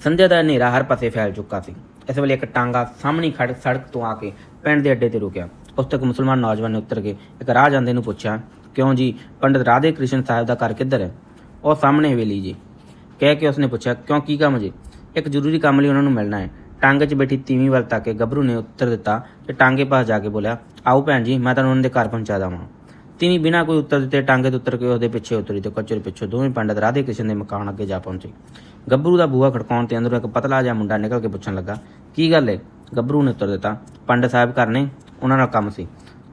ਸੰਧਿਆ ਦਾ ਹਨੇਰਾ ਹਰ ਪਾਸੇ ਫੈਲ ਚੁੱਕਾ ਸੀ। ਇਸ ਵੇਲੇ ਇੱਕ ਟਾਂਗਾ ਸਾਹਮਣੀ ਖੜ ਸੜਕ ਤੋਂ ਆ ਕੇ ਪਿੰਡ ਦੇ ਅੱਡੇ ਤੇ ਰੁਕਿਆ। ਉਸ ਤੱਕ ਮੁਸਲਮਾਨ ਨੌਜਵਾਨ ਨੇ ਉਤਰ ਕੇ ਇੱਕ ਰਾਹ ਜਾਂਦੇ ਨੂੰ ਪੁੱਛਿਆ, ਕਿਉਂ ਜੀ? ਪੰਡਿਤ ਰਾਧੇ ਕ੍ਰਿਸ਼ਨ ਸਾਹਿਬ ਦਾ ਘਰ ਕਿੱਧਰ ਹੈ? ਉਹ ਸਾਹਮਣੇ ਹਵੇਲੀ ਜੀ। ਕਹਿ ਕੇ ਉਸਨੇ ਪੁੱਛਿਆ, ਕਿਉਂ? ਕੀ ਕੰਮ ਜੀ? ਇੱਕ ਜ਼ਰੂਰੀ ਕੰਮ ਲਈ ਉਹਨਾਂ ਨੂੰ ਮਿਲਣਾ ਹੈ। ਟਾਂਗੇ 'ਚ ਬੈਠੀ ਤੀਵੀਂ ਵੱਲ ਤੱਕ ਕੇ ਗੱਭਰੂ ਨੇ ਉੱਤਰ ਦਿੱਤਾ ਤੇ ਟਾਂਗੇ ਪਾਸ ਜਾ ਕੇ ਬੋਲਿਆ, ਆਓ ਭੈਣ ਜੀ, ਮੈਂ ਤੁਹਾਨੂੰ ਉਹਨਾਂ ਦੇ ਘਰ ਪਹੁੰਚਾ ਦਾਂ ਤੀਵੀਂ ਬਿਨਾਂ ਕੋਈ ਉੱਤਰ ਦਿੱਤੇ ਟਾਂਗੇ ਤੋਂ ਉੱਤਰ ਕੇ ਉਹਦੇ ਪਿੱਛੇ ਉਤਰੀ ਤੇ ਕੱਚੇ ਪਿੱਛੇ ਦੋਵੇਂ ਪੰਡਤ ਰਾਧੇ ਕ੍ਰਿਸ਼ਨ ਦੇ ਮਕਾਨ ਅੱਗੇ ਜਾ ਪਹੁੰਚੇ। ਗੱਭਰੂ ਦਾ ਬੂਹਾ ਖੜਕਾਉਣ ਤੇ ਅੰਦਰੋਂ ਇੱਕ ਪਤਲਾ ਜਿਹਾ ਮੁੰਡਾ ਨਿਕਲ ਕੇ ਪੁੱਛਣ ਲੱਗਾ, ਕੀ ਗੱਲ ਏ? ਗੱਭਰੂ ਨੇ ਉੱਤਰ ਦਿੱਤਾ, ਪੰਡਤ ਸਾਹਿਬ ਘਰ ਨੇ, ਉਹਨਾਂ ਨਾਲ ਕੰਮ ਸੀ।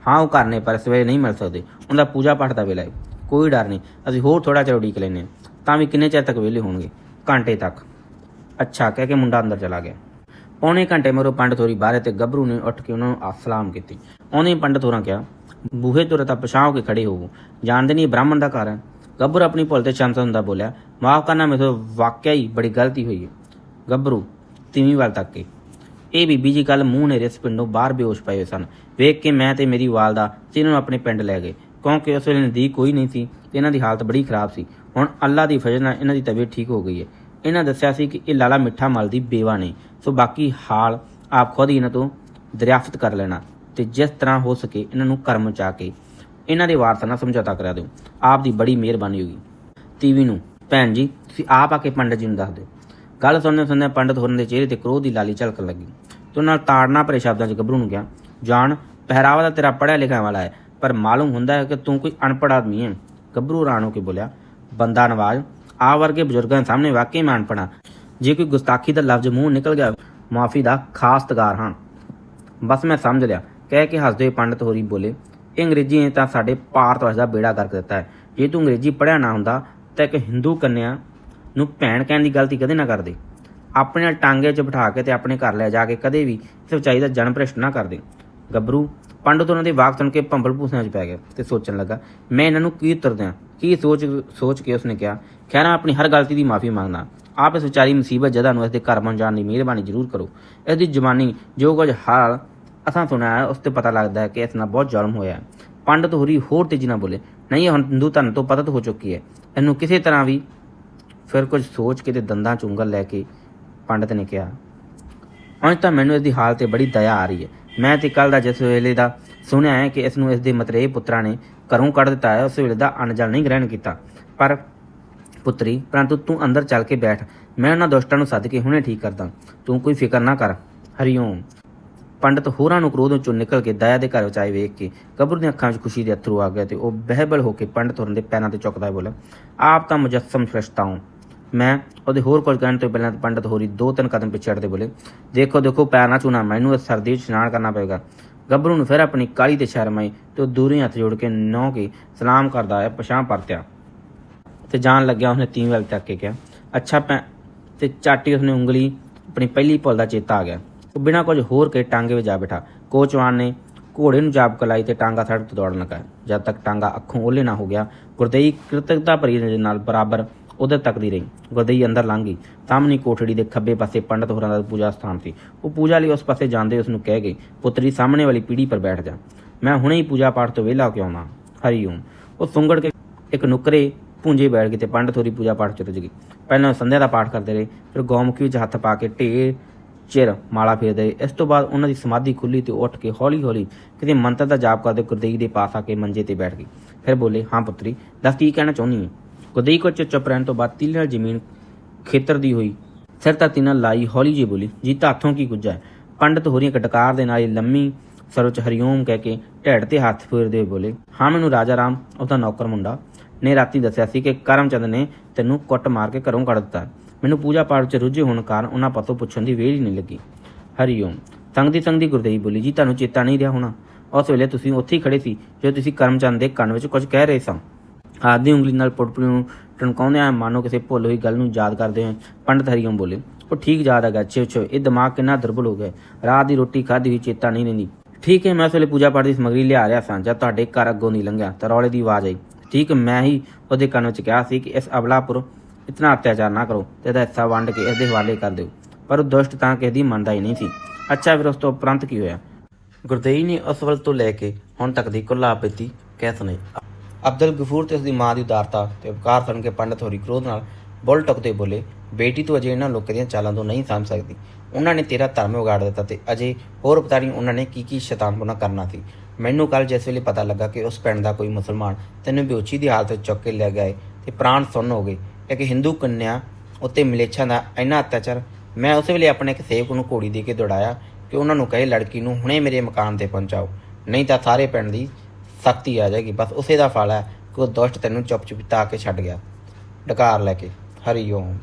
ਹਾਂ, ਉਹ ਘਰ ਨੇ, ਪਰ ਸਵੇਰੇ ਨਹੀਂ ਮਿਲ ਸਕਦੇ। ਉਹਨਾਂ ਦਾ ਪੂਜਾ ਪਾਠ ਦਾ ਵੇਲਾ ਏ। ਕੋਈ ਡਰ ਨਹੀਂ, ਅਸੀਂ ਹੋਰ ਥੋੜਾ ਚਿਰ ਉਡੀਕ ਲੈਨੇ ਹਾਂ। ਤਾਂ ਵੀ ਕਿੰਨੇ ਚਿਰ ਤੱਕ ਵਿਹਲੇ ਹੋਣਗੇ? ਘੰਟੇ ਤੱਕ। ਅੱਛਾ, ਕਹਿ ਕੇ ਮੁੰਡਾ ਅੰਦਰ ਚਲਾ ਗਿਆ। ਪੌਣੇ ਘੰਟੇ ਮਗਰੋਂ ਪੰਡਤ ਹੋਰੀ ਬਾਹਰ ਤੇ ਗੱਭਰੂ ਨੇ ਉੱਠ ਕੇ ਉਹਨਾਂ ਨੂੰ ਆ- ਸਲਾਮ ਕੀਤੀ। ਉਹਨੇ ਪੰਡਤ ਹੋਰਾਂ ਕਿਹਾ, ਬੂਹੇ ਤੋਂ ਰਤਾ ਪਛਾਓ ਕੇ ਖੜੇ ਹੋਵੋ। ਜਾਣਦੇ ਨਹੀਂ ਬ੍ਰਾਹਮਣ ਦਾ ਘਰ ਹੈ? ਗੱਭਰੂ ਆਪਣੀ ਭੁੱਲ ਤੇ ਸ਼ਾਂਤ ਹੁੰਦਾ ਬੋਲਿਆ, ਮਾਫ ਕਰਨਾ ਮੇਰੇ ਵਾਕਿਆ ਹੀ ਬੜੀ ਗਲਤੀ ਹੋਈ ਹੈ। ਗੱਭਰੂ, ਤੀਵੀਂ ਵੱਲ ਤੱਕ ਕੇ ਇਹ ਬੀਬੀ ਜੀ ਕੱਲ ਮੂੰਹ ਨੇ ਰਿਸ ਪਿੰਡੋਂ ਬਾਹਰ ਬੇਹੋਸ਼ ਪਏ ਸਨ। ਵੇਖ ਕੇ ਮੈਂ ਤੇ ਮੇਰੀ ਵਾਲਦਾ, ਤਿੰਨੋਂ ਆਪਣੇ ਪਿੰਡ ਲੈ ਗਏ। ਕਿਉਂਕਿ ਉਸ ਵੇਲੇ ਨਜ਼ਦੀਕ ਕੋਈ ਨਹੀਂ ਸੀ, ਤੇ ਇਹਨਾਂ ਦੀ ਹਾਲਤ ਬੜੀ ਖਰਾਬ ਸੀ। ਹੁਣ ਅੱਲਾ ਦੀ ਫਜ਼ਲ ਨਾਲ ਇਹਨਾਂ ਦੀ ਤਬੀਅਤ ਠੀਕ ਹੋ ਗਈ ਹੈ। ਇਹਨਾਂ ਦੱਸਿਆ ਸੀ ਕਿ ਇਹ ਲਾਲਾ ਮਿੱਠਾ ਮਲ ਦੀ ਬੇਵਾ ਨੇ। ਸੋ ਬਾਕੀ ਹਾਲ ਆਪ ਖੁਦ ਹੀ ਇਹਨਾਂ ਤੋਂ ਦਰਿਆਫਤ ਕਰ ਲੈਣਾ ਤੇ ਜਿਸ ਤਰ੍ਹਾਂ ਹੋ ਸਕੇ ਇਹਨਾਂ ਨੂੰ ਕਰਮ ਚਾ ਕੇ ਇਹਨਾਂ ਦੇ ਵਾਰਸਾਂ ਨਾਲ ਸਮਝੌਤਾ ਕਰਾ ਦਿਓ। ਆਪ ਦੀ ਬੜੀ ਮਿਹਰਬਾਨੀ ਹੋਗੀ ਤੀਵੀ ਨੂੰ, ਭੈਣ ਜੀ, ਤੁਸੀਂ ਆਪ ਆ ਕੇ ਪੰਡਤ ਜੀ ਨੂੰ ਦੱਸ ਦਿਓ। ਗੱਲ ਸੁਣਦੇ ਸੁਣਦੇ ਪੰਡਤ ਹੋਰਾਂ ਦੇ ਚਿਹਰੇ ਤੇ ਕ੍ਰੋਧ ਦੀ ਲਾਲੀ ਝਲਕਣ ਲੱਗੀ। ਤੇ ਨਾਲ ਤਾੜਨਾ ਭਰੇ ਸ਼ਬਦਾਂ 'ਚ ਗੱਭਰੂ ਨੂੰ ਕਿਹਾ ਜਾਣ ਪਹਿਰਾਵਾ ਦਾ ਤੇਰਾ ਪੜਿਆ ਲਿਖਿਆ ਵਾਲਾ ਹੈ, ਪਰ ਮਾਲੂਮ ਹੁੰਦਾ ਹੈ ਕਿ ਤੂੰ ਕੋਈ ਅਨਪੜ੍ਹ ਆਦਮੀ ਹੈ। ਗੱਭਰੂ ਹੈਰਾਨ ਹੋ ਕੇ ਬੋਲਿਆ, ਬੰਦਾ ਨਵਾਜ਼ ਆ ਵਰਗੇ ਬਜ਼ੁਰਗਾਂ ਸਾਹਮਣੇ ਵਾਕਈ ਮੈਂ ਅਨਪੜ੍ਹਾਂ ਜੇ ਕੋਈ ਗੁਸਤਾਖੀ ਦਾ ਲਫ਼ਜ਼ ਮੂੰਹ ਨਿਕਲ ਗਿਆ, ਮਾਫੀ ਦਾ ਖਾਸ ਤਗਾਰ ਹਾਂ। ਬਸ ਮੈਂ ਸਮਝ ਲਿਆ। ਕਹਿ ਕੇ ਹੱਸਦੇ ਹੋਏ ਪੰਡਤ ਹੋਰੀ ਬੋਲੇ ਇਹ ਅੰਗਰੇਜ਼ੀ ਨੇ ਤਾਂ ਸਾਡੇ ਭਾਰਤ ਵਰਸ਼ ਦਾ ਬੇੜਾ ਕਰਕੇ ਦਿੱਤਾ ਹੈ। ਜੇ ਤੂੰ ਅੰਗਰੇਜ਼ੀ ਪੜਿਆ ਨਾ ਹੁੰਦਾ, ਤਾਂ ਇੱਕ ਹਿੰਦੂ ਕੰਨਿਆ ਨੂੰ ਭੈਣ ਕਹਿਣ ਦੀ ਗਲਤੀ ਕਦੇ ਨਾ ਕਰਦੇ। ਆਪਣੇ ਨਾਲ ਟਾਂਗੇ 'ਚ ਬਿਠਾ ਕੇ ਤੇ ਆਪਣੇ ਘਰ ਲੈ ਜਾ ਕੇ ਕਦੇ ਵੀ ਸੱਚਾਈ ਦਾ ਜਨਮ ਭ੍ਰਿਸ਼ਟ ਨਾ ਕਰਦੇ। ਗੱਭਰੂ, ਪੰਡਤ ਉਹਨਾਂ ਦੇ ਵਾਕ ਸੁਣ ਕੇ ਭੰਬਲ ਭੂਸਿਆਂ 'ਚ ਪੈ ਗਿਆ ਤੇ ਸੋਚਣ ਲੱਗਾ, ਮੈਂ ਇਹਨਾਂ ਨੂੰ ਕੀ ਉੱਤਰ ਦਿਆਂ? ਕੀ ਸੋਚ ਸੋਚ ਕੇ ਉਸਨੇ ਕਿਹਾ ਖੈਰਾਂ ਆਪਣੀ ਹਰ ਗਲਤੀ ਦੀ ਮਾਫੀ ਮੰਗਦਾ। ਆਪ ਇਸ ਵਿਚਾਰੀ ਮੁਸੀਬਤ ਜਦਾ ਨੂੰ ਇਸ ਦੇ ਘਰ ਪਹੁੰਚਾਉਣ ਦੀ ਮਿਹਰਬਾਨੀ ਜ਼ਰੂਰ ਕਰੋ। ਇਸ ਦੀ ਜਵਾਨੀ ਜੋ ਕੁਝ ਹਾਲ ਅਸਾਂ ਸੁਣਿਆ ਹੈ, ਉਸ ਤੇ ਪਤਾ ਲੱਗਦਾ ਹੈ ਕਿ ਇਸ ਨਾਲ ਬਹੁਤ ਜ਼ੁਲਮ ਹੋਇਆ ਹੈ। ਪੰਡਤ ਹੋਰੀ ਹੋਰ ਤੇਜ਼ੀ ਨਾਲ ਬੋਲੇ, ਨਹੀਂ ਹੁਣ ਹਿੰਦੂ ਧਰਮ ਤੋਂ ਪਤਤ ਹੋ ਚੁੱਕੀ ਹੈ। ਇਹਨੂੰ ਕਿਸੇ ਤਰ੍ਹਾਂ ਵੀ ਫਿਰ ਕੁਝ ਸੋਚ ਕੇ ਤੇ ਦੰਦਾਂ ਚ ਉਂਗਲ ਲੈ ਕੇ ਪੰਡਤ ਨੇ ਕਿਹਾ ਅੱਜ ਤਾਂ ਮੈਨੂੰ ਇਸ ਦੀ ਹਾਲ ਤੇ ਬੜੀ ਦਇਆ ਆ ਰਹੀ ਹੈ। ਮੈਂ ਤੇ ਕੱਲ ਦਾ ਜਿਸ ਵੇਲੇ ਦਾ ਸੁਣਿਆ ਹੈ ਕਿ ਇਸ ਨੂੰ ਇਸ ਦੇ ਮਤਰੇਏ ਪੁੱਤਰਾਂ ਨੇ ਘਰੋਂ ਕੱਢ ਦਿੱਤਾ ਹੈ, ਉਸ ਵੇਲੇ ਦਾ ਅਣਜਲ ਨਹੀਂ ਗ੍ਰਹਿਣ ਕੀਤਾ। ਪਰ ਪੁੱਤਰੀ, ਪਰੰਤੂ ਤੂੰ ਅੰਦਰ ਚੱਲ ਕੇ ਬੈਠ। ਮੈਂ ਉਹਨਾਂ ਦੁਸ਼ਟਾਂ ਨੂੰ ਸੱਦ ਕੇ ਹੁਣੇ ਠੀਕ ਕਰਦਾ। ਤੂੰ ਕੋਈ ਫਿਕਰ ਨਾ ਕਰ। ਹਰੀਓਮ ਪੰਡਤ ਹੋਰਾਂ ਨੂੰ ਕ੍ਰੋਧ ਵਿੱਚੋਂ ਨਿਕਲ ਕੇ ਦਇਆ ਦੇ ਘਰ ਵਿੱਚ ਆਏ ਵੇਖ ਕੇ ਗੱਭਰੂ ਦੀਆਂ ਅੱਖਾਂ ਵਿੱਚ ਖੁਸ਼ੀ ਦੇ ਅਥਰੂ ਆ ਗਏ ਤੇ ਉਹ ਬਹਿਬਲ ਹੋ ਕੇ ਪੰਡਤ ਹੋਰਾਂ ਦੇ ਪੈਰਾਂ ਤੇ ਚੁੱਕਦਾ ਬੋਲਿਆ, ਆਪ ਤਾਂ ਮੁਜੱਸਮ ਫਰਿਸ਼ਤਾ ਹੂੰ ਮੈਂ ਉਹਦੇ ਹੋਰ ਕੁਝ ਕਹਿਣ ਤੋਂ ਪਹਿਲਾਂ ਪੰਡਤ ਹੋਰੀ ਦੋ ਤਿੰਨ ਕਦਮ ਪਿੱਛੇ ਹਟਦੇ ਬੋਲੇ, ਦੇਖੋ ਦੇਖੋ, ਪੈਰ ਨਾ ਚੁਣਾ ਮੈਨੂੰ ਇਸ ਸਰਦੀ ਵਿੱਚ ਇਸ਼ਨਾਨ ਕਰਨਾ ਪਏਗਾ। ਗੱਭਰੂ ਨੂੰ ਫਿਰ ਆਪਣੀ ਕਾਲੀ ਤੇ ਸ਼ਰਮ ਆਈ ਤੇ ਉਹ ਦੂਰੀ ਹੱਥ ਜੋੜ ਕੇ ਨੌ ਕੇ ਸਲਾਮ ਕਰਦਾ ਹੈ ਪਛਾਣ ਪਰਤਿਆ ਤੇ ਜਾਣ ਲੱਗਿਆ ਉਸਨੇ ਤੀਨ ਵੱਲ ਤੱਕ ਕੇ ਕਿਹਾ, ਅੱਛਾ ਪੈ ਤੇ ਚਾਟੀ ਉਸਨੇ ਉਂਗਲੀ ਆਪਣੀ ਪਹਿਲੀ ਭੁੱਲ ਦਾ ਚੇਤਾ ਆ ਗਿਆ। ਉਹ ਬਿਨਾਂ ਕੁਝ ਹੋਰ ਕੇ ਟਾਂਗੇ ਵਿੱਚ ਜਾ ਬੈਠਾ। ਕੋਚਵਾਨ ਨੇ ਘੋੜੇ ਨੂੰ ਜਾਪ ਕਲਾਈ ਤੇ ਟਾਂਗਾ ਸੜਕ ਤੋਂ ਦੌੜਨ ਲੱਗਾ। ਜਦ ਤੱਕ ਟਾਂਗਾ ਅੱਖੋਂ ਓਲੇ ਨਾ ਹੋ ਗਿਆ, ਗੁਰਦਈ ਕ੍ਰਿਤਕਤਾ ਭਰੀ ਨਜ਼ਰ ਨਾਲ ਬਰਾਬਰ ਉਧਰ ਤੱਕਦੀ ਰਹੀ। ਗੁਰਦਈ ਅੰਦਰ ਲੰਘ ਗਈ। ਸਾਹਮਣੀ ਕੋਠੜੀ ਦੇ ਖੱਬੇ ਪਾਸੇ ਪੰਡਤ ਹੋਰਾਂ ਦਾ ਪੂਜਾ ਸਥਾਨ ਸੀ। ਉਹ ਪੂਜਾ ਲਈ ਉਸ ਪਾਸੇ ਜਾਂਦੇ ਉਸ ਨੂੰ ਕਹਿ ਗਏ, ਪੁੱਤਰੀ, ਸਾਹਮਣੇ ਵਾਲੀ ਪੀੜੀ ਪਰ ਬੈਠ ਜਾ। ਮੈਂ ਹੁਣੇ ਹੀ ਪੂਜਾ ਪਾਠ ਤੋਂ ਵਿਹਲਾ ਹੋ ਕੇ ਆਉਣਾ। ਹਰੀ ਓਮ। ਉਹ ਸੁੰਗੜ ਕੇ ਇੱਕ ਨੁਕਰੇ ਪੂੰਜੇ ਬੈਠ ਗਈ ਤੇ ਪੰਡਤ ਹੋਰੀ ਪੂਜਾ ਪਾਠ ਚ ਰੁੱਝ ਗਈ। ਪਹਿਲਾਂ ਉਹ ਸੰਧਿਆ ਦਾ ਪਾਠ ਕਰਦੇ ਰਹੇ, ਫਿਰ ਗੌਮੁਖੀ ਵਿੱਚ ਹੱਥ ਪਾ ਕੇ ਢੇਰ ਚਿਰ ਮਾਲਾ ਫੇਰਦੇ ਰਹੇ। ਇਸ ਤੋਂ ਬਾਅਦ ਉਹਨਾਂ ਦੀ ਸਮਾਧੀ ਖੁੱਲੀ ਤੇ ਉੱਠ ਕੇ ਹੌਲੀ-ਹੌਲੀ ਕਿਤੇ ਮੰਤਰ ਦਾ ਜਾਪ ਕਰਦੇ ਗੁਰਦੇਈ ਦੇ ਪਾਸ ਆ ਕੇ ਮੰਜੇ ਤੇ ਬੈਠ ਗਈ। ਫਿਰ ਬੋਲੇ, ਹਾਂ ਪੁੱਤਰੀ, ਦੱਸ ਕੀ ਕਹਿਣਾ ਚਾਹੁੰਦੀ ਹੈ ਗੁਰਦੇਈ ਕੋ ਚੁੱਪ ਰਹਿਣ ਤੋਂ ਬਾਅਦ ਤਿਲ ਨਾਲ ਜ਼ਮੀਨ ਖੇਤਰ ਦੀ ਹੋਈ। ਸਿਰ ਧਰਤੀ ਨਾਲ ਲਾਈ ਹੌਲੀ ਜੀ ਬੋਲੀ, ਜੀਤਾ, ਹੱਥੋਂ ਕੀ ਗੁੱਜਾ ਹੈ? ਪੰਡਤ ਹੋਰੀਆਂ ਇੱਕ ਦੇ ਨਾਲ ਲੰਮੀ ਸਰਵਚ ਹਰੀਓਮ ਕਹਿ ਕੇ ਢੇੜ ਤੇ ਹੱਥ ਫੇਰਦੇ ਹੋਏ ਬੋਲੇ, ਹਾਂ, ਮੈਨੂੰ ਰਾਜਾ ਰਾਮ, ਉਹਦਾ ਨੌਕਰ ਮੁੰਡਾ, ਨੇ ਰਾਤੀ ਦੱਸਿਆ ਸੀ ਕਿ ਕਰਮਚੰਦ ਨੇ ਤੈਨੂੰ ਕੁੱਟ ਮਾਰ ਕੇ ਘਰੋਂ ਕੱਢ ਦਿੱਤਾ। ਮੈਨੂੰ ਪੂਜਾ ਪਾਠ 'ਚ ਰੁੱਝੇ ਹੋਣ ਕਾਰਨ ਉਹਨਾਂ ਪਤੋਂ ਪੁੱਛਣ ਦੀ ਵੇਲ ਹੀ ਨਹੀਂ ਲੱਗੀ। ਹਰੀ ਹਰੀਓਮ ਸੰਗਦੀ ਸੰਗਦੀ ਗੁਰਦੇਵ ਬੋਲੀ, ਜੀ, ਤੁਹਾਨੂੰ ਚੇਤਾ ਨਹੀਂ ਰਿਹਾ ਹੋਣਾ? ਉਸ ਵੇਲੇ ਤੁਸੀਂ ਉੱਥੇ ਹੀ ਖੜੇ ਸੀ, ਜਦੋਂ ਤੁਸੀਂ ਕਰਮਚੰਦ ਦੇ ਕੰਨ ਵਿੱਚ ਕੁਝ ਕਹਿ ਰਹੇ ਸਾਂ? ਆਦੀ ਉਂਗਲੀ ਨਾਲ ਪੁੱਟਪੁੜੀ ਨੂੰ ਟਣਕਾਉਂਦੇ ਆ ਮਾਨੋ ਕਿਸੇ ਭੁੱਲ ਹੋਈ ਗੱਲ ਨੂੰ ਯਾਦ ਕਰਦੇ ਹੋਏ ਪੰਡਤ ਹਰੀਓਮ ਬੋਲੇ, ਉਹ ਠੀਕ ਯਾਦ ਹੈਗਾ, ਛੇ ਛੇ, ਇਹ ਦਿਮਾਗ ਕਿੰਨਾ ਦੁਰਬਲ ਹੋ ਗਿਆ। ਰਾਤ ਦੀ ਰੋਟੀ ਖਾਧੀ ਹੋਈ ਚੇਤਾ ਨਹੀਂ ਰਹਿੰਦੀ। ਠੀਕ ਹੈ, ਮੈਂ ਉਸ ਵੇਲੇ ਪੂਜਾ ਪਾਠ ਦੀ ਸਮਗਰੀ ਲਿਆ ਰਿਹਾ ਸਾਂ, ਜਦ ਤੁਹਾਡੇ ਘਰ ਅੱਗੋਂ ਨਹੀਂ ਲੰਘਿਆ, ਤਾਂ ਰੌਲੇ ਦੀ ਆਵਾਜ਼ ਆਈ। ਠੀਕ, ਮੈਂ ਹੀ ਉਹਦੇ ਕੰਨ ਵਿੱਚ ਕਿਹਾ ਸੀ ਕਿ ਇਸ ਅਬਲਾਪੁਰ ਇਤਨਾ ਅਤਿਆਚਾਰ ਨਾ ਕਰੋ ਤੇ ਇਹਦਾ ਹਿੱਸਾ ਵੰਡ ਕੇ ਇਸ ਦੇ ਹਵਾਲੇ ਕਰ ਦਿਓ। ਪਰ ਉਹ ਦੁਸ਼ਟ ਤਾਂ ਕਿਸੇ ਦੀ ਮੰਨਦਾ ਹੀ ਨਹੀਂ ਸੀ। ਅੱਛਾ ਫਿਰ ਉਸ ਤੋਂ ਉਪਰੰਤ ਕੀ ਹੋਇਆ? ਗੁਰਦੇਈ ਨੇ ਉਸ ਵੱਲ ਤੋਂ ਲੈ ਕੇ ਹੁਣ ਤੱਕ ਦੀ ਕੁੱਲਾ ਬੀਤੀ ਕਹਿ ਸੁਣਾਈ ਅਬਦੁਲ ਗਫੂਰ ਤੇ ਉਸ ਦੀ ਮਾਂ ਦੀ ਉਦਾਰਤਾ ਤੇ ਉਪਕਾਰ ਸੁਣ ਕੇ ਪੰਡਤ ਹੋਰੀ ਕ੍ਰੋਧ ਨਾਲ ਬੁੱਲ ਟੁਕਦੇ ਬੋਲੇ ਬੇਟੀ ਤੂੰ ਅਜੇ ਇਹਨਾਂ ਲੋਕਾਂ ਦੀਆਂ ਚਾਲਾਂ ਤੋਂ ਨਹੀਂ ਸਮਝ ਸਕਦੀ। ਉਹਨਾਂ ਨੇ ਤੇਰਾ ਧਰਮ ਉਗਾੜ ਦਿੱਤਾ ਤੇ ਅਜੇ ਹੋਰ ਪਤਾ ਨਹੀਂ ਉਹਨਾਂ ਨੇ ਕੀ ਕੀ ਸ਼ੈਤਾਨਪੁਣਾ ਕਰਨਾ ਸੀ? ਮੈਨੂੰ ਕੱਲ ਜਿਸ ਵੇਲੇ ਪਤਾ ਲੱਗਾ ਕਿ ਉਸ ਪਿੰਡ ਦਾ ਕੋਈ ਮੁਸਲਮਾਨ ਤੈਨੂੰ ਬੇਹੋਸ਼ੀ ਦੀ ਹਾਲਤ ਵਿੱਚ ਚੁੱਕ ਕੇ ਲੈ ਗਏ ਤੇ ਪ੍ਰਾਣ ਸੁੰਨ ਹੋ ਗਏ ਇੱਕ ਹਿੰਦੂ ਕੰਨਿਆ ਉੱਤੇ ਮਲੇਛਾਂ ਦਾ ਇੰਨਾ ਅਤਿਆਚਾਰ, ਮੈਂ ਉਸ ਵੇਲੇ ਆਪਣੇ ਇੱਕ ਸੇਵਕ ਨੂੰ ਘੋੜੀ ਦੇ ਕੇ ਦੌੜਾਇਆ ਕਿ ਉਹਨਾਂ ਨੂੰ ਕਹੇ, ਲੜਕੀ ਨੂੰ ਹੁਣੇ ਮੇਰੇ ਮਕਾਨ ਤੇ ਪਹੁੰਚਾਓ, ਨਹੀਂ ਤਾਂ ਸਾਰੇ ਪਿੰਡ ਦੀ ਸਖਤੀ ਆ ਜਾਏਗੀ। ਬਸ ਉਸੇ ਦਾ ਫਲ ਹੈ ਕਿ ਉਹ ਦੁਸ਼ਟ ਤੈਨੂੰ ਚੁੱਪ ਚੁਪਤਾ ਕੇ ਛੱਡ ਗਿਆ। ਡਕਾਰ ਲੈ ਕੇ, ਹਰੀ ਓਮ।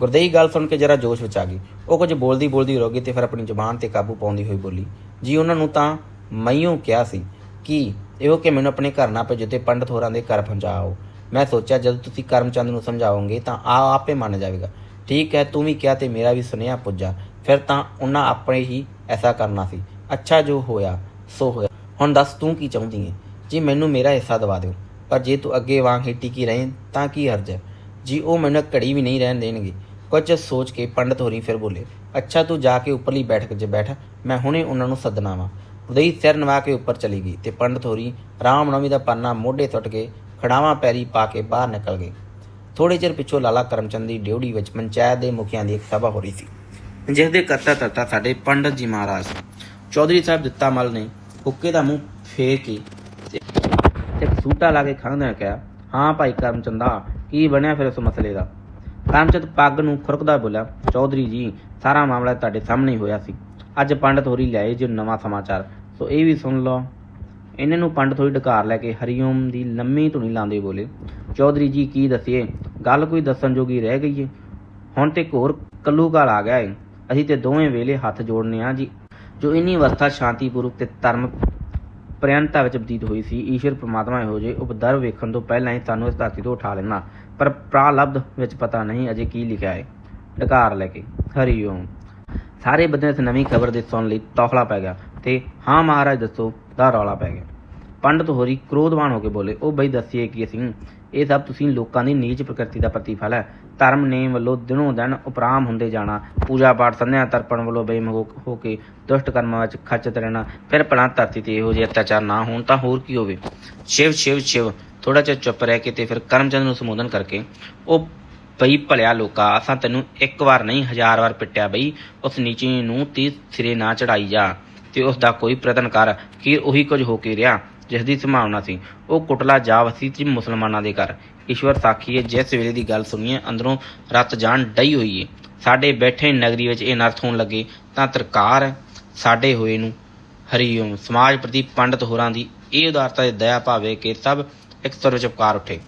ਗੁਰਦੇਈ ਗੱਲ ਸੁਣ ਕੇ ਜਰਾ ਜੋਸ਼ ਵਿੱਚ ਆ ਗਈ। ਉਹ ਕੁਝ ਬੋਲਦੀ ਬੋਲਦੀ ਰੋ ਗਈ ਤੇ ਫਿਰ ਆਪਣੀ ਜ਼ੁਬਾਨ ਤੇ ਕਾਬੂ ਪਾਉਂਦੀ ਹੋਈ ਬੋਲੀ, ਜੀ, ਉਹਨਾਂ ਨੂੰ ਤਾਂ ਮਈਓ ਕਿਹਾ ਸੀ ਕਿ ਇਹੋ ਕਿ ਮੈਨੂੰ ਆਪਣੇ ਘਰ ਨਾ ਭੇਜੋ ਤੇ ਪੰਡਤ ਹੋਰਾਂ ਦੇ ਘਰ ਪਹੁੰਚਾਓ। ਮੈਂ ਸੋਚਿਆ ਜਦੋਂ ਤੁਸੀਂ ਕਰਮਚੰਦ ਨੂੰ ਸਮਝਾਓਗੇ ਤਾਂ ਆ ਆਪੇ ਮੰਨ ਜਾਵੇਗਾ। ਠੀਕ ਹੈ, ਤੂੰ ਵੀ ਕਿਹਾ ਤੇ ਮੇਰਾ ਵੀ ਸੁਨੇਹਾ ਪੁੱਜਾ। ਫਿਰ ਤਾਂ ਉਹਨਾਂ ਆਪਣੇ ਹੀ ਐਸਾ ਕਰਨਾ ਸੀ। ਅੱਛਾ ਜੋ ਹੋਇਆ, ਸੋ ਹੋਇਆ। ਹੁਣ ਦੱਸ ਤੂੰ ਕੀ ਚਾਹੁੰਦੀ ਹੈ ਜੀ ਮੈਨੂੰ ਮੇਰਾ ਹਿੱਸਾ ਦਵਾ ਦਿਓ। ਪਰ ਜੇ ਤੂੰ ਅੱਗੇ ਵਾਂਗ ਹੀ ਟਿਕੀ ਰਹੇ, ਤਾਂ ਕੀ ਹਰਜ ਹੈ? ਜੀ ਉਹ ਮੈਨੂੰ ਘੜੀ ਵੀ ਨਹੀਂ ਰਹਿਣ ਦੇਣਗੇ। ਕੁਝ ਸੋਚ ਕੇ ਪੰਡਤ ਹੋਰੀ ਫਿਰ ਬੋਲੇ, ਅੱਛਾ ਤੂੰ ਜਾ ਕੇ ਉੱਪਰਲੀ ਬੈਠਕ 'ਚ ਬੈਠ, ਮੈਂ ਹੁਣੇ ਉਹਨਾਂ ਨੂੰ ਸੱਦਣਾ ਵਾਂ। ਉਦਈ ਸਿਰ ਨਵਾ ਕੇ ਉੱਪਰ ਚਲੀ ਗਈ ਤੇ ਪੰਡਤ ਹੋਰੀ ਰਾਮ ਨਵਮੀ ਦਾ ਪੰਨਾ ਮੋਢੇ ਸੁੱਟ ਕੇ ਖੜਾਵਾਂ ਪੈਰੀ ਪਾ ਕੇ ਬਾਹਰ ਨਿਕਲ ਗਏ। ਥੋੜੇ ਚਿਰ ਪਿੱਛੋਂ ਲਾਲਾ ਕਰਮਚੰਦ ਦੀ ਡਿਊਟੀ ਵਿੱਚ ਪੰਚਾਇਤ ਦੇ ਮੁਖੀਆਂ ਦੀ ਇੱਕ ਸਭਾ ਹੋ ਰਹੀ ਸੀ, ਜਿਸ ਦੇ ਕਰਤਾ ਧਰਤਾ ਸਾਡੇ ਪੰਡਤ ਜੀ ਮਹਾਰਾਜ ਸੀ। ਚੌਧਰੀ ਸਾਹਿਬ ਦਿੱਤਾ ਮਲ ਨੇ ਹੁੱਕੇ ਦਾ ਮੂੰਹ ਫੇਰ ਕੇ ਤੇ ਸੂਟਾ ਲਾ ਕੇ ਖੰਘਦਿਆਂ ਕਿਹਾ, ਹਾਂ ਭਾਈ ਕਰਮਚੰਦਾ ਕੀ ਬਣਿਆ ਫਿਰ ਉਸ ਮਸਲੇ ਦਾ? ਕਰਮਚੰਦ ਪੱਗ ਨੂੰ ਖੁਰਕਦਾ ਬੋਲਿਆ, ਚੌਧਰੀ ਜੀ, ਸਾਰਾ ਮਾਮਲਾ ਤੁਹਾਡੇ ਸਾਹਮਣੇ ਹੋਇਆ ਸੀ। ਅੱਜ ਪੰਡਤ ਹੋਰੀ ਲਿਆਏ ਜੋ ਨਵਾਂ ਸਮਾਚਾਰ, ਸੋ ਇਹ ਵੀ ਸੁਣ ਲਓ। ਇਹਨਾਂ ਨੂੰ ਪੰਡਤ ਹੋਰੀ ਢਕਾਰ ਲੈ ਕੇ ਹਰੀਓਮ ਦੀ ਲੰਮੀ ਧੁਨੀ ਲਾਉਂਦੇ ਬੋਲੇ, ਚੌਧਰੀ ਜੀ, ਕੀ ਦਸੀਏ? ਗੱਲ ਕੋਈ ਦੱਸਣ ਜੋਗੀ ਰਹਿ ਗਈ ਏ। ਹੁਣ ਤੇ ਘੋਰ ਕੱਲੂ ਕੱਲੂਕਾਲ ਆ ਗਿਆ ਏ। ਅਸੀਂ ਤੇ ਦੋਵੇਂ ਵੇਲੇ ਹੱਥ ਜੋੜਨੇ ਆ ਜੀ। ਜੋ ਇੰਨੀ ਅਵਸਥਾ ਸ਼ਾਂਤੀਪੂਰਵਕ ਤੇ ਧਰਮ ਪ੍ਰਯੰਤਾ ਵਿੱਚ ਬਤੀਤ ਹੋਈ ਸੀ, ਈਸ਼ਵਰ ਪ੍ਰਮਾਤਮਾ ਇਹੋ ਜਿਹੇ ਉਪਦਰ ਵੇਖਣ ਤੋਂ ਪਹਿਲਾਂ ਹੀ ਸਾਨੂੰ ਇਸ ਧਰਤੀ ਤੋਂ ਉਠਾ ਲੈਣਾ ਪਰ ਪ੍ਰਾਲਬਧ ਵਿੱਚ ਪਤਾ ਨਹੀਂ ਅਜੇ ਕੀ ਲਿਖਿਆ ਹੈ ਡਕਾਰ ਲੈ ਕੇ ਹਰੀ ਓਮ ਸਾਰੇ ਬੰਦੇ ਇਸ ਨਵੀਂ ਖਬਰ ਦੇ ਸੁਣ ਲਈ ਤੌਖਲਾ ਪੈ ਗਿਆ। ਤੇ ਹਾਂ ਮਹਾਰਾਜ, ਦੱਸੋ ਦਾ ਰੌਲਾ ਪੈ ਗਿਆ। ਪੰਡਤ ਹੋਰੀ ਕ੍ਰੋਧਵਾਨ ਹੋ ਕੇ ਬੋਲੇ, ਉਹ ਬਈ ਦੱਸੀਏ ਕੀ ਅਸੀਂ? ਇਹ ਸਭ ਤੁਸੀਂ ਲੋਕਾਂ ਦੀ ਨੀਚ ਪ੍ਰਕਿਰਤੀ ਦਾ ਪ੍ਰਤੀਫਲ ਹੈ। ਧਰਮ ਨੇਮ ਵੱਲੋਂ ਦਿਨੋਂ ਦਿਨ ਉਪਰਾਮ ਹੁੰਦੇ ਜਾਣਾ, ਪੂਜਾ ਪਾਠ, ਸੰਧਿਆ, ਤਰਪਣ ਵੱਲੋਂ ਬੇਮੁਖ ਹੋ ਕੇ ਦੁਸ਼ਟ ਕਰਮਾਂ ਵਿੱਚ ਖੱਚਤ ਰਹਿਣਾ, ਫਿਰ ਭਲਾ ਧਰਤੀ ਤੇ ਇਹੋ ਜਿਹੇ ਅਤਿਆਚਾਰ ਨਾ ਹੋਣ ਤਾਂ ਹੋਰ ਕੀ ਹੋਵੇ? ਸ਼ਿਵ ਸ਼ਿਵ ਸ਼ਿਵ ਥੋੜਾ ਜਿਹਾ ਚੁੱਪ ਰਹਿ ਕੇ ਤੇ ਫਿਰ ਕਰਮਚੰਦ ਨੂੰ ਸੰਬੋਧਨ ਕਰਕੇ, ਉਹ ਬਈ ਭਲਿਆ ਲੋਕਾ, ਅਸਾਂ ਤੈਨੂੰ ਇੱਕ ਵਾਰ ਨਹੀਂ, ਹਜ਼ਾਰ ਵਾਰ ਪਿੱਟਿਆ ਬਈ, ਉਸ ਨੀਚੇ ਨੂੰ ਤੀ ਸਿਰੇ ਨਾ ਚੜਾਈ ਜਾ। ਤੇ ਉਸ ਦਾ ਕੋਈ ਪ੍ਰਤਨ ਕਰ ਕਿ ਉਹੀ ਕੁਝ ਹੋ ਕੇ ਰਿਹਾ ਜਿਸ ਦੀ ਸੰਭਾਵਨਾ ਸੀ। ਉਹ ਕੁਟਲਾ ਜਾ ਵਸੀ ਸੀ ਮੁਸਲਮਾਨਾਂ ਦੇ ਘਰ। ਈਸ਼ਵਰ ਸਾਖੀ ਹੈ ਜਿਸ ਵੇਲੇ ਦੀ ਗੱਲ ਸੁਣੀਏ, ਅੰਦਰੋਂ ਰੱਤ ਜਾਣ ਡਈ ਹੋਈ ਏ। ਸਾਡੇ ਬੈਠੇ ਨਗਰੀ ਵਿੱਚ ਇਹ ਨਰਥ ਹੋਣ ਲੱਗੇ, ਤਾਂ ਤਰਕਾਰ ਸਾਡੇ ਹੋਏ ਨੂੰ। ਹਰੀਓਮ ਸਮਾਜ ਪ੍ਰਤੀ ਪੰਡਤ ਹੋਰਾਂ ਦੀ ਇਹ ਉਦਾਰਤਾ ਤੇ ਦਇਆ ਭਾਵੇ ਕਿ ਸਭ ਇੱਕ ਸੁਰ ਵਿੱਚ ਪੁਕਾਰ ਉੱਠੇ।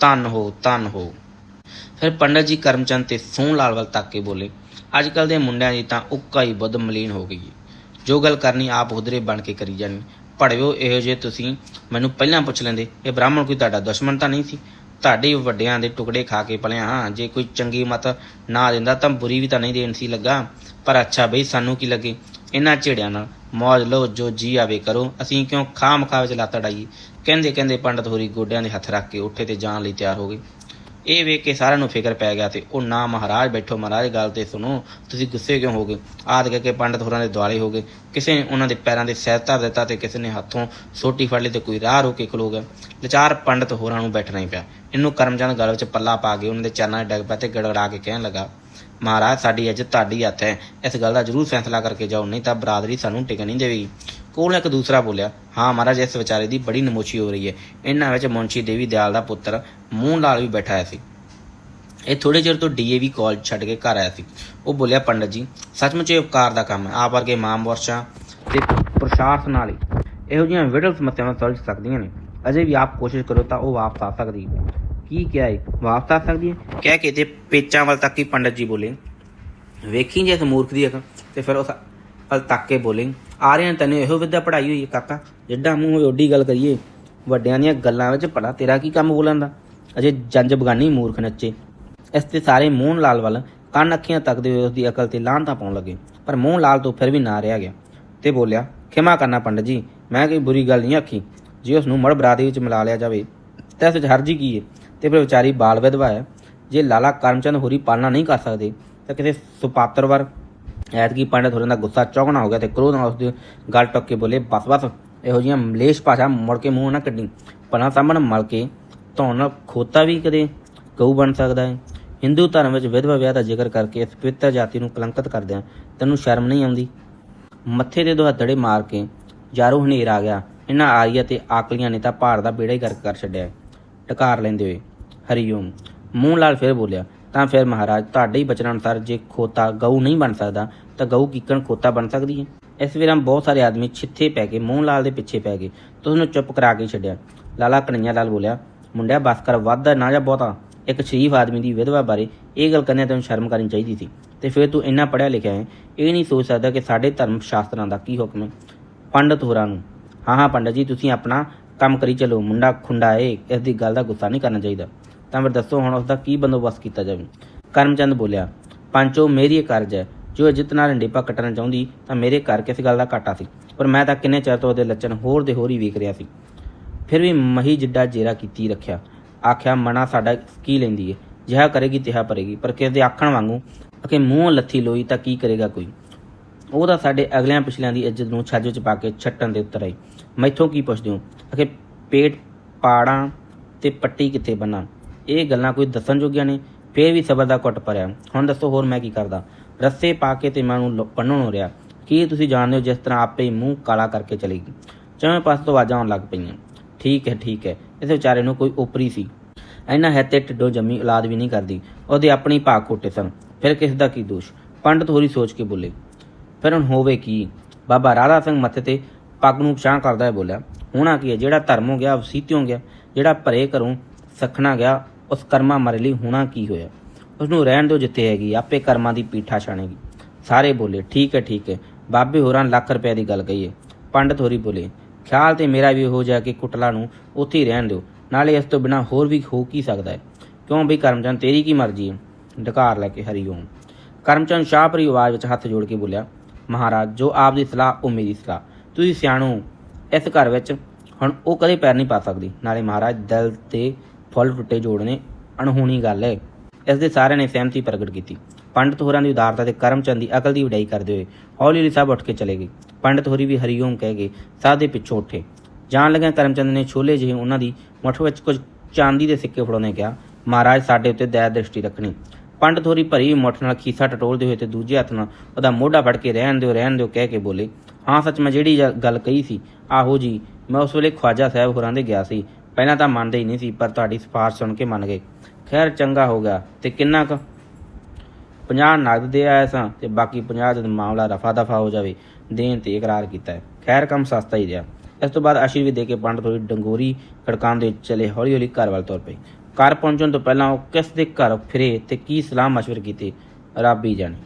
ਧੰਨ ਹੋ ਧੰਨ ਹੋ। ਫਿਰ ਪੰਡਤ ਜੀ ਕਰਮਚੰਦ ਤੇ ਸੋਹਣ ਲਾਲ ਵੱਲ ਤੱਕ ਕੇ ਬੋਲੇ, ਅੱਜ ਕੱਲ ਦੇ ਮੁੰਡਿਆਂ ਦੀ ਤਾਂ ਉੱਕਾ ਹੀ ਬੁੱਧ ਮਲੀਨ ਹੋ ਗਈ ਹੈ ਜੋ ਗੱਲ ਕਰਨੀ ਆਪ ਉਧਰੇ ਬਣ ਕੇ ਕਰੀ ਜਾਣੀ। ਭੜਿਓ ਇਹੋ ਜੇ ਤੁਸੀਂ ਮੈਨੂੰ ਪਹਿਲਾਂ ਪੁੱਛ ਲੈਂਦੇ, ਇਹ ਬ੍ਰਾਹਮਣ ਕੋਈ ਤੁਹਾਡਾ ਦੁਸ਼ਮਣ ਤਾਂ ਨਹੀਂ ਸੀ? ਤੁਹਾਡੇ ਵੱਡਿਆਂ ਦੇ ਟੁਕੜੇ ਖਾ ਕੇ ਪਲਿਆ ਹਾਂ, ਜੇ ਕੋਈ ਚੰਗੀ ਮਤ ਨਾ ਦਿੰਦਾ ਤਾਂ ਬੁਰੀ ਵੀ ਤਾਂ ਨਹੀਂ ਦੇਣ ਸੀ ਲੱਗਾ। ਪਰ ਅੱਛਾ ਬਈ, ਸਾਨੂੰ ਕੀ ਲੱਗੇ? ਇਹਨਾਂ ਝੇੜਿਆਂ ਨਾਲ ਮੌਜ ਲਓ, ਜੋ ਜੀ ਆਵੇ ਕਰੋ। ਅਸੀਂ ਕਿਉਂ ਖਾਮ ਖਾ ਵਿੱਚ ਲੱਤ ਅੜਾਈਏ? ਕਹਿੰਦੇ ਕਹਿੰਦੇ ਪੰਡਤ ਹੋਰੀ ਗੋਡਿਆਂ ਦੇ ਹੱਥ ਰੱਖ ਕੇ ਉੱਠੇ ਤੇ ਜਾਣ ਲਈ ਤਿਆਰ ਹੋ ਗਏ। ਇਹ ਵੇਖ ਕੇ ਸਾਰਿਆਂ ਨੂੰ ਫਿਕਰ ਪੈ ਗਿਆ ਤੇ ਉਹ ਨਾ ਮਹਾਰਾਜ ਬੈਠੋ, ਮਹਾਰਾਜ ਗੱਲ ਤੇ ਸੁਣੋ। ਤੁਸੀਂ ਗੁੱਸੇ ਕਿਉਂ ਹੋ ਗਏ ਆਦ ਕਰਕੇ ਪੰਡਤ ਹੋਰਾਂ ਦੇ ਦੁਆਲੇ ਹੋ ਗਏ। ਕਿਸੇ ਨੇ ਉਹਨਾਂ ਦੇ ਪੈਰਾਂ ਦੇ ਸਿਰ ਧਰ ਦਿੱਤਾ ਤੇ ਕਿਸੇ ਨੇ ਹੱਥੋਂ ਸੋਟੀ ਫੜ ਲਈ ਤੇ ਕੋਈ ਰਾਹ ਰੋਕ ਕੇ ਖਲੋ ਗਿਆ। ਵਿਚਾਰ ਪੰਡਤ ਹੋਰਾਂ ਨੂੰ ਬੈਠਣਾ ਹੀ ਪਿਆ। ਇਹਨੂੰ ਕਰਮਚੰਦ ਗਲ ਵਿੱਚ ਪੱਲਾ ਪਾ ਕੇ ਉਹਨਾਂ ਦੇ ਚਰਨਾਂ 'ਚ ਡਿੱਗ ਪਿਆ ਤੇ ਗੜਗੜਾ ਕੇ ਕਹਿਣ ਲੱਗਾ, ਮਹਾਰਾਜ, ਸਾਡੀ ਇੱਜ਼ਤ ਤੁਹਾਡੀ ਹੱਥ ਹੈ। ਇਸ ਗੱਲ ਦਾ ਜ਼ਰੂਰ ਫੈਸਲਾ ਕਰਕੇ ਜਾਓ, ਨਹੀਂ ਤਾਂ ਬਰਾਦਰੀ ਸਾਨੂੰ ਟਿਕ ਨਹੀਂ ਦੇਵੇਗੀ। ਕੋਲ ਇੱਕ ਦੂਸਰਾ ਬੋਲਿਆ, ਹਾਂ ਮਹਾਰਾਜ, ਇਸ ਵਿਚਾਰੇ ਦੀ ਬੜੀ ਨਮੋਸ਼ੀ ਹੋ ਰਹੀ ਹੈ। ਇਹਨਾਂ ਵਿੱਚ ਮੁੰਸ਼ੀ ਦੇਵੀ ਦਿਆਲ ਦਾ ਪੁੱਤਰ ਮੂੰਹ ਲਾਲ ਵੀ ਬੈਠਾ ਹੋਇਆ ਸੀ। ਇਹ ਥੋੜੇ ਚਿਰ ਤੋਂ ਡੀਏਵੀ ਕਾਲਜ ਛੱਡ ਕੇ ਘਰ ਆਇਆ ਸੀ। ਉਹ ਬੋਲਿਆ, ਪੰਡਤ ਜੀ, ਸੱਚਮੁੱਚ ਇਹ ਉਪਕਾਰ ਦਾ ਕੰਮ ਹੈ। ਆਪ ਵਰਗੇ ਮਹਾਂਪੁਰਸ਼ਾਂ ਤੇ ਪ੍ਰਸ਼ਾਸਨ ਨਾਲ ਹੀ ਇਹੋ ਜਿਹੀਆਂ ਵਿਡਲ ਸਮੱਸਿਆਵਾਂ ਸੁਲਝ ਸਕਦੀਆਂ ਨੇ। ਅਜੇ ਵੀ ਆਪ ਕੋਸ਼ਿਸ਼ ਕਰੋ ਤਾਂ ਉਹ ਵਾਪਸ ਆ ਸਕਦੀ ਹੈ। ਕੀ ਕਿਹਾ ਹੈ ਵਾਪਸ ਆ ਸਕਦੀ ਹੈ? ਕਹਿ ਕੇ ਤੇ ਪੇਚਾਂ ਵੱਲ ਤੱਕ ਹੀ ਪੰਡਤ ਜੀ ਬੋਲੇ। ਵੇਖੀ ਜੇ ਇਸ ਮੂਰਖ ਦੀ ਅਕਲ ਤੇ ਫਿਰ ਉਸ ਵੱਲ ਤੱਕ ਕੇ ਬੋਲੇ। ਆ ਰਹੇ ਤੈਨੂੰ ਇਹੋ ਵਿਦਿਆ ਪੜਾਈ ਹੋਈ ਹੈ ਕਾਕਾ। ਜਿੱਡਾ ਮੂੰਹ ਹੋਵੇ ਓਡੀ ਗੱਲ ਕਰੀਏ, ਵੱਡਿਆਂ ਦੀਆਂ ਗੱਲਾਂ ਵਿੱਚ ਪੜਾ ਤੇਰਾ ਕੀ ਕੰਮ ਬੋਲਣ ਦਾ? ਅਜੇ ਜੰਜ ਬਗਾਨੀ ਮੂਰਖ ਨੱਚੇ। ਇਸ ਤੇ ਸਾਰੇ ਮੋਹਨ ਲਾਲ ਵੱਲ ਕੰਨ ਅੱਖੀਆਂ ਤੱਕਦੇ ਹੋਏ ਉਸ ਦੀ ਅਕਲ ਤੇ ਲਾਹਨਤਾਂ ਪਾਉਣ ਲੱਗੇ। ਪਰ ਮੋਹਨ ਲਾਲ ਤੋਂ ਫਿਰ ਵੀ ਨਾ ਰਿਹਾ ਗਿਆ ਤੇ ਬੋਲਿਆ, ਖਿਮਾ ਕਰਨਾ ਪੰਡਤ ਜੀ, ਮੈਂ ਕੋਈ ਬੁਰੀ ਗੱਲ ਨਹੀਂ ਆਖੀ। ਜੇ ਉਸ ਨੂੰ ਮੜ ਬਰਾਦਰੀ ਵਿੱਚ ਮਿਲਾ ਲਿਆ ਜਾਵੇ, ਤਾਂ ਇਸ ਵਿੱਚ ਹਰਜੀ ਕੀ ਹੈ? ਤੇ ਫਿਰ ਵਿਚਾਰੀ ਬਾਲ ਵਿਧਵਾ ਹੈ। ਜੇ ਲਾਲਾ ਕਰਮਚੰਦ ਹੋਰੀ ਪਾਲਣਾ ਨਹੀਂ ਕਰ ਸਕਦੇ, ਤਾਂ ਕਿਸੇ ਸੁਪਾਤਰਵਰ ਐਤਕੀ ਪੰਡਤ ਹੋਰਾਂ ਦਾ ਗੁੱਸਾ ਚੌਗਣਾ ਹੋ ਗਿਆ ਤੇ ਕ੍ਰੋਧ ਨਾਲ ਉਸ ਗੱਲ ਟੱਕ ਕੇ ਬੋਲੇ, ਬਸ ਬਸ, ਇਹੋ ਜਿਹੀਆਂ ਮਲੇਸ਼ ਭਾਸ਼ਾ ਮੁੜ ਕੇ ਮੂੰਹ ਨਾ ਕੱਢੀ। ਪਨਾ ਸਾਹਮਣ ਮਲ ਕੇ ਧੌਣ ਨਾਲ ਖੋਤਾ ਵੀ ਕਦੇ ਗਊ ਬਣ ਸਕਦਾ ਹੈ ਹਿੰਦੂ ਧਰਮ ਵਿੱਚ ਵਿਧਵਾ ਵਿਆਹ ਦਾ ਜ਼ਿਕਰ ਕਰਕੇ ਇਸ ਪਵਿੱਤਰ ਜਾਤੀ ਨੂੰ ਕਲੰਕਿਤ ਕਰਦਿਆਂ ਤੈਨੂੰ ਸ਼ਰਮ ਨਹੀਂ ਆਉਂਦੀ? ਮੱਥੇ ਦੇ ਦੁਹਾਦੜੇ ਮਾਰ ਕੇ ਜਾਰੋ ਹਨੇਰ ਆ ਗਿਆ। ਇਹਨਾਂ ਆਰੀਆ ਤੇ ਆਕਲੀਆਂ ਨੇ ਤਾਂ ਭਾਰ ਦਾ ਬੇੜਾ ਹੀ ਗਰਕ ਕਰ ਛੱਡਿਆ। ਟਕਾਰ ਲੈਂਦੇ ਹੋਏ ਹਰੀਓਮ ਮੂੰਹ ਲਾਲ ਫਿਰ ਬੋਲਿਆ, ਤਾਂ ਫਿਰ ਮਹਾਰਾਜ, ਤੁਹਾਡੇ ਹੀ ਬਚਨ ਅਨੁਸਾਰ ਜੇ ਖੋਤਾ ਗਊ ਨਹੀਂ ਬਣ ਸਕਦਾ ਤਾਂ ਗਊ ਕੀਕਣ ਖੋਤਾ ਬਣ ਸਕਦੀ ਹੈ। ਇਸ ਵੇਲੇ ਬਹੁਤ ਸਾਰੇ ਆਦਮੀ ਛਿੱਥੇ ਪੈ ਕੇ ਮੋਹਨ ਲਾਲ ਦੇ ਪਿੱਛੇ ਪੈ ਗਏ। ਤੇ ਉਹਨੂੰ ਚੁੱਪ ਕਰਾ ਕੇ ਛੱਡਿਆ। ਲਾਲਾ ਕਨਈਆ ਲਾਲ ਬੋਲਿਆ, ਮੁੰਡਿਆ ਬਸ ਕਰ ਵਾਧਾ ਨਾ ਜਾਂ ਬਹੁਤਾ? ਇੱਕ ਸ਼ਰੀਫ ਆਦਮੀ ਦੀ ਵਿਧਵਾ ਬਾਰੇ ਇਹ ਗੱਲ ਕਰਨੇ ਤੈਨੂੰ ਸ਼ਰਮ ਕਰਨੀ ਚਾਹੀਦੀ ਸੀ। ਤੇ ਫਿਰ ਤੂੰ ਇੰਨਾ ਪੜਿਆ ਲਿਖਿਆ ਹੈ, ਇਹ ਨਹੀਂ ਸੋਚ ਸਕਦਾ ਕਿ ਸਾਡੇ ਧਰਮ ਸ਼ਾਸਤਰਾਂ ਦਾ ਕੀ ਹੁਕਮ ਹੈ। ਪੰਡਤ ਹੋਰਾਂ ਨੂੰ, ਹਾਂ ਹਾਂ ਪੰਡਤ ਜੀ, ਤੁਸੀਂ ਆਪਣਾ ਕੰਮ ਕਰੀ ਚਲੋ, ਮੁੰਡਾ ਖੁੰਡਾ ਏ, ਇਸ ਦੀ ਗੱਲ ਦਾ ਗੁੱਸਾ ਨਹੀਂ ਕਰਨਾ ਚਾਹੀਦਾ। ਤਾਂ ਫਿਰ ਦੱਸੋ ਹੁਣ ਉਸ ਦਾ ਕੀ ਬੰਦੋਬਸਤ ਕੀਤਾ ਜਾਵੇ? ਕਰਮਚੰਦ ਬੋਲਿਆ, ਪੰਚੋ, ਮੇਰੀ ਇਹ ਕਰਜ਼ ਹੈ ਜੋ ਜਿੱਤ ਨਾਲ ਢੇਪਾ ਕੱਟਣਾ ਚਾਹੁੰਦੀ, ਤਾਂ ਮੇਰੇ ਘਰ ਕਿਸ ਗੱਲ ਦਾ ਘਾਟਾ ਸੀ? ਪਰ ਮੈਂ ਤਾਂ ਕਿੰਨੇ ਚਿਰ ਤੋਂ ਉਹਦੇ ਲੱਛਣ ਹੋਰ ਦੇ ਹੋਰ ਹੀ ਵੇਖ ਰਿਹਾ ਸੀ। ਫਿਰ ਵੀ ਮਹੀ ਜਿੱਡਾ ਜੇਰਾ ਕੀਤੀ ਰੱਖਿਆ। ਆਖਿਆ, ਮਨਾ ਸਾਡਾ ਕੀ ਲੈਂਦੀ ਏ? ਜਿਹਾ ਕਰੇਗੀ, ਤਿਹਾ ਭਰੇਗੀ। ਪਰ ਕਿਸੇ ਦੇ ਆਖਣ ਵਾਂਗੂ ਅਕੇ ਮੂੰਹ ਲੱਥੀ ਲੋਈ ਤਾਂ ਕੀ ਕਰੇਗਾ ਕੋਈ? ਉਹ ਤਾਂ ਸਾਡੇ ਅਗਲਿਆਂ ਪਿਛਲਿਆਂ ਦੀ ਇੱਜ਼ਤ ਨੂੰ ਛੱਜ ਵਿੱਚ ਪਾ ਕੇ ਛੱਟਣ ਦੇ ਉੱਤਰ ਆਈ। ਮੈਥੋਂ ਕੀ ਪੁੱਛਦੇ ਹੋ? ਅਕੇ ਪੇਟ ਪਾੜਾਂ ਤੇ ਪੱਟੀ ਕਿੱਥੇ ਬੰਨਾਂ ਇਹ ਗੱਲਾਂ ਕੋਈ ਦੱਸਣ ਜੋਗੀਆਂ ਨੇ? ਫੇਰ ਵੀ ਸਬਰ ਦਾ ਘੁੱਟ ਭਰਿਆ। ਹੁਣ ਦੱਸੋ, ਹੋਰ ਮੈਂ ਕੀ ਕਰਦਾ? ਰੱਸੇ ਪਾ ਕੇ ਤੇ ਮੈਂ ਉਹਨੂੰ ਪੰਨਣ ਹੋ ਰਿਹਾ। ਕੀ ਤੁਸੀਂ ਜਾਣਦੇ ਹੋ ਜਿਸ ਤਰ੍ਹਾਂ ਆਪੇ ਹੀ ਮੂੰਹ ਕਾਲਾ ਕਰਕੇ ਚਲੇਗੀ? ਚਵੇਂ ਪਾਸ ਤੋਂ ਆਵਾਜ਼ਾਂ ਆਉਣ ਲੱਗ ਪਈਆਂ। ਠੀਕ ਹੈ ਠੀਕ ਹੈ। ਇਸ ਵਿਚਾਰੇ ਨੂੰ ਕੋਈ ਉਪਰੀ ਸੀ। ਐਨਾ ਹੈ ਤੇ ਢਿੱਡੋ ਜੰਮੀ ਔਲਾਦ ਵੀ ਨਹੀਂ ਕਰਦੀ। ਉਹਦੇ ਆਪਣੀ ਭਾਗ ਕੋਟੇ ਸਨ। ਫਿਰ ਕਿਸ ਦਾ ਕੀ ਦੋਸ਼? ਪੰਡਤ ਹੋਰੀ ਸੋਚ ਕੇ ਬੋਲੇ, ਫਿਰ ਹੁਣ ਹੋਵੇ ਕੀ? ਬਾਬਾ ਰਾਧਾ ਸਿੰਘ ਮੱਥੇ ਤੇ ਪੱਗ ਨੂੰ ਪਛਾਣ ਕਰਦਾ ਹੈ ਬੋਲਿਆ, ਹੋਣਾ ਕੀ ਹੈ? ਜਿਹੜਾ ਧਰਮ ਹੋ ਗਿਆ ਵਸੀਤਿਓਂ ਗਿਆ। ਜਿਹੜਾ ਭਰੇ ਘਰੋਂ ਸਖਣਾ ਗਿਆ, ਉਸ ਕਰਮਾ ਮਰ ਲਈ ਹੋਣਾ ਕੀ ਹੋਇਆ? ਉਸ ਨੂੰ ਰਹਿਣ ਦਿਓ ਜਿੱਥੇ ਹੈਗੀ ਆਪੇ ਕਰਮਾਂ ਦੀ ਪੀਠਾ ਛਾਣੇਗੀ। ਸਾਰੇ ਬੋਲੇ, ਠੀਕ ਹੈ ਠੀਕ ਹੈ। ਬਾਬੇ ਹੋਰਾਂ ਲੱਖ ਰੁਪਏ ਦੀ ਗੱਲ ਕਹੀਏ। ਪੰਡਤ ਹੋਰੀ ਬੋਲੇ, ਖਿਆਲ ਤੇ ਮੇਰਾ ਵੀ ਹੋ ਜਾ ਕਿ ਕੁਟਲਾ ਨੂੰ ਉੱਥੇ ਹੀ ਰਹਿਣ ਦਿਓ। ਨਾਲੇ ਇਸ ਤੋਂ ਬਿਨਾ ਹੋਰ ਵੀ ਹੋ ਕੀ ਸਕਦਾ ਹੈ? ਕਿਉਂ ਬਈ ਕਰਮਚੰਦ ਤੇਰੀ ਕੀ ਮਰਜ਼ੀ ਹੈ? ਢਕਾਰ ਲੈ ਕੇ ਹਰੀ ਓਮ। ਕਰਮਚੰਦ ਸ਼ਾਹਪਰੀ ਆਵਾਜ਼ ਵਿੱਚ ਹੱਥ ਜੋੜ ਕੇ ਬੋਲਿਆ, ਮਹਾਰਾਜ, ਜੋ ਆਪ ਦੀ ਸਲਾਹ, ਉਹ ਮੇਰੀ ਸਲਾਹ। ਤੁਸੀਂ ਸਿਆਣੋ, ਇਸ ਘਰ ਵਿੱਚ ਹੁਣ ਉਹ ਕਦੇ ਪੈਰ ਨਹੀਂ ਪਾ ਸਕਦੀ। ਨਾਲੇ ਮਹਾਰਾਜ, ਦਿਲ ਤੇ ਫੁੱਲ ਟੁੱਟੇ ਜੋੜਨੇ ਅਣਹੋਣੀ ਗੱਲ ਹੈ। ਇਸ ਦੇ ਸਾਰਿਆਂ ਨੇ ਸਹਿਮਤੀ ਪ੍ਰਗਟ ਕੀਤੀ। ਪੰਡਤ ਹੋਰਾਂ ਦੀ ਉਦਾਰਤਾ ਤੇ ਕਰਮਚੰਦ ਦੀ ਅਕਲ ਦੀ ਵਡਾਈ ਕਰਦੇ ਹੋਏ ਹੌਲੀ ਹੌਲੀ ਸਭ ਉੱਠ ਕੇ ਚਲੇ ਗਏ। ਪੰਡਤ ਹੋਰੀ ਵੀ ਹਰੀਓਮ ਕਹਿ ਗਏ ਸਾਧ ਦੇ ਪਿੱਛੋਂ ਉੱਠੇ। ਜਾਣ ਲੱਗਿਆ ਕਰਮਚੰਦ ਨੇ ਛੋਲੇ ਜਿਹੇ ਉਹਨਾਂ ਦੀ ਮੁੱਠ ਵਿੱਚ ਕੁਝ ਚਾਂਦੀ ਦੇ ਸਿੱਕੇ ਫੜਾਉਣੇ ਕਿਹਾ, ਮਹਾਰਾਜ, ਸਾਡੇ ਉੱਤੇ ਦਇਆ ਦ੍ਰਿਸ਼ਟੀ ਰੱਖਣੀ। ਪੰਡਤ ਹੋਰੀ ਭਰੀ ਮੁੱਠ ਨਾਲ ਖੀਸਾ ਟਟੋਲਦੇ ਹੋਏ ਤੇ ਦੂਜੇ ਹੱਥ ਨਾਲ ਉਹਦਾ ਮੋਢਾ ਫੜ ਕੇ ਰਹਿਣ ਦਿਓ ਰਹਿਣ ਦਿਓ ਕਹਿ ਕੇ ਬੋਲੇ, ਹਾਂ, ਸੱਚ ਮੈਂ ਜਿਹੜੀ ਗੱਲ ਕਹੀ ਸੀ, ਆਹੋ ਜੀ, ਮੈਂ ਉਸ ਵੇਲੇ ਖਵਾਜਾ ਸਾਹਿਬ ਹੋਰਾਂ ਦੇ ਗਿਆ ਸੀ। ਪਹਿਲਾਂ ਤਾਂ ਮੰਨਦੇ ਹੀ ਨਹੀਂ ਸੀ, ਪਰ ਤੁਹਾਡੀ ਸਿਫਾਰਿਸ਼ ਸੁਣ ਕੇ ਮੰਨ ਗਏ। ਖੈਰ ਚੰਗਾ ਹੋ ਗਿਆ। ਤੇ ਕਿੰਨਾ ਕੁ? 50 ਨਗਦ ਦੇ ਆਇਆ ਸਾਂ ਤੇ ਬਾਕੀ 50 ਜਦ ਮਾਮਲਾ ਰਫਾ ਦਫਾ ਹੋ ਜਾਵੇ, ਦੇਣ ਤੇ ਇਕਰਾਰ ਕੀਤਾ ਹੈ। ਖੈਰ ਕੰਮ ਸਸਤਾ ਹੀ ਰਿਹਾ। ਇਸ ਤੋਂ ਬਾਅਦ ਆਸ਼ੀਰਵਾਦ ਦੇ ਕੇ ਪੰਡਤ ਥੋੜੀ ਡੰਗੋਰੀ ਖੜਕਾਉਂਦੇ ਚਲੇ ਹੌਲੀ ਹੌਲੀ ਘਰ ਵੱਲ ਤੁਰ ਪਈ ਘਰ ਪਹੁੰਚਣ ਤੋਂ ਪਹਿਲਾਂ ਉਹ ਕਿਸ ਦੇ ਘਰ ਫਿਰੇ ਤੇ ਕੀ ਸਲਾਹ ਮਸ਼ਵਰ ਕੀਤੀ? ਰੱਬ ਹੀ ਜਾਣੇ।